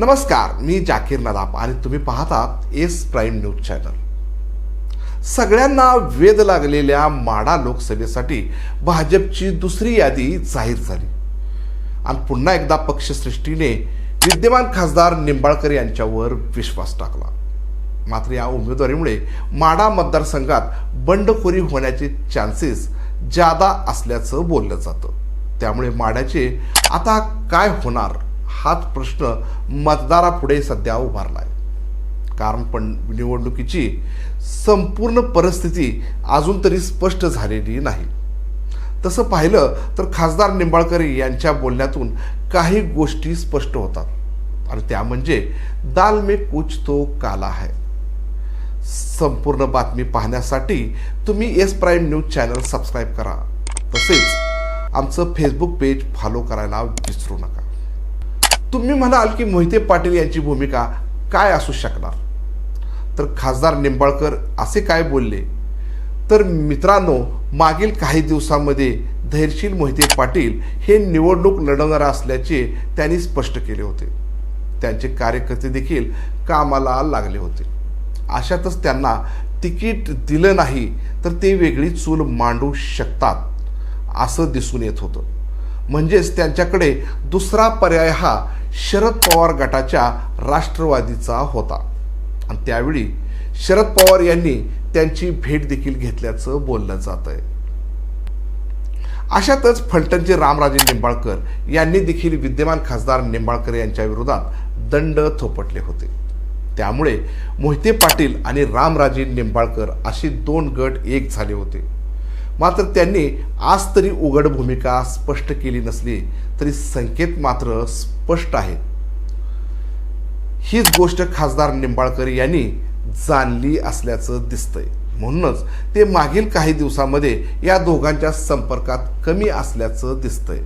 नमस्कार मी जाकीर नदाब आणि तुम्ही पाहतात एस प्राईम न्यूज चॅनल. सगळ्यांना वेध लागलेल्या माडा लोकसभेसाठी भाजपची दुसरी यादी जाहीर झाली. आणि पुन्हा एकदा पक्षश्रेष्ठीने विद्यमान खासदार निंबाळकर यांच्यावर विश्वास टाकला. मात्र या उमेदवारीमुळे माडा मतदारसंघात बंडखोरी होण्याचे चान्सेस जादा असल्याचं बोललं जातं. त्यामुळे माड्याचे आता काय होणार हाच प्रश्न मतदारापुढे सध्या उभारला आहे कारण पण निवडणुकीची संपूर्ण परिस्थिती अजून तरी स्पष्ट झालेली नाही. तसं पाहिलं तर खासदार निंबाळकर यांच्या बोलण्यातून काही गोष्टी स्पष्ट होतात. आणि त्या म्हणजे दाल में कुछ तो काला है. संपूर्ण बातमी पाहण्यासाठी तुम्ही S Prime News channel subscribe करा. तसेच आमचं फेसबुक पेज फॉलो करायला विसरू नका. तुम्ही म्हणाल की मोहिते पाटील यांची भूमिका काय असू शकणार? तर खासदार निंबाळकर असे काय बोलले? तर मित्रांनो मागील काही दिवसांमध्ये धैर्यशील मोहिते पाटील हे निवडणूक लढवणार असल्याचे त्यांनी स्पष्ट केले होते. त्यांचे कार्यकर्ते देखील कामाला लागले होते. अशातच त्यांना तिकीट दिलं नाही तर ते वेगळी चूल मांडू शकतात असं दिसून येत होतं. म्हणजेच त्यांच्याकडे दुसरा पर्याय हा शरद पवार गटाच्या राष्ट्रवादीचा होता. आणि त्यावेळी शरद पवार यांनी त्यांची भेट देखील घेतल्याचं बोललं जात आहे अशातच फलटणचे रामराजे निंबाळकर यांनी देखील विद्यमान खासदार निंबाळकर यांच्या विरोधात दंड थोपटले होते. त्यामुळे मोहिते पाटील आणि रामराजे निंबाळकर असे दोन गट एक झाले होते. मात्र त्यांनी आज तरी उघड भूमिका स्पष्ट केली नसली तरी संकेत मात्र स्पष्ट आहेत हीच गोष्ट खासदार निंबाळकर यांनी जाणली असल्याचं दिसतंय. म्हणूनच ते मागील काही दिवसामध्ये या दोघांच्या संपर्कात कमी असल्याचं दिसतंय.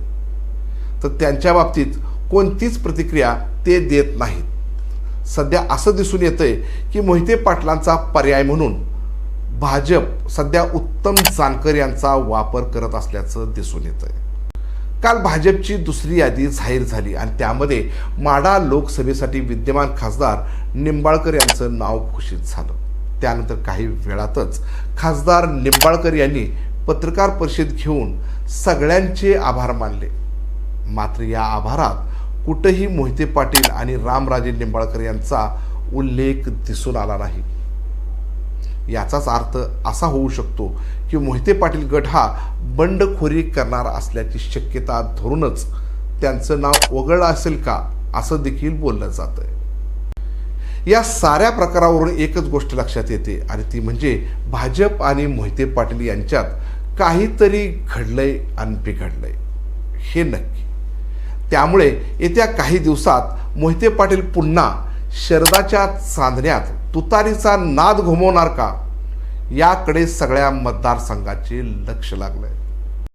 तर त्यांच्या बाबतीत कोणतीच प्रतिक्रिया ते देत नाहीत. सध्या असं दिसून येतंय की मोहिते पाटलांचा पर्याय म्हणून भाजप सध्या उत्तम जानकर यांचा वापर करत असल्याचं दिसून येतं काल भाजपची दुसरी यादी जाहीर झाली आणि त्यामध्ये माडा लोकसभेसाठी विद्यमान खासदार निंबाळकर यांचं नाव घोषित झालं. त्यानंतर काही वेळातच खासदार निंबाळकर यांनी पत्रकार परिषद घेऊन सगळ्यांचे आभार मानले. मात्र या आभारात कुठंही मोहिते पाटील आणि रामराजे निंबाळकर यांचा उल्लेख दिसून आला नाही. याचाच अर्थ असा होऊ शकतो की मोहिते पाटील गट हा बंडखोरी करणार असल्याची शक्यता धरूनच त्यांचं नाव वगळलं असेल का असं देखील बोललं जात आहे या साऱ्या प्रकारावरून एकच गोष्ट लक्षात येते आणि ती म्हणजे भाजप आणि मोहिते पाटील यांच्यात काहीतरी घडलंय आणि बिघडलंय. हे नक्की. त्यामुळे येत्या काही दिवसात मोहिते पाटील पुन्हा शरदाच्या चांदण्यात तुतारीचा नाद घुमवणार का? याकडे सगळ्या मतदारसंघाचे लक्ष लागलं आहे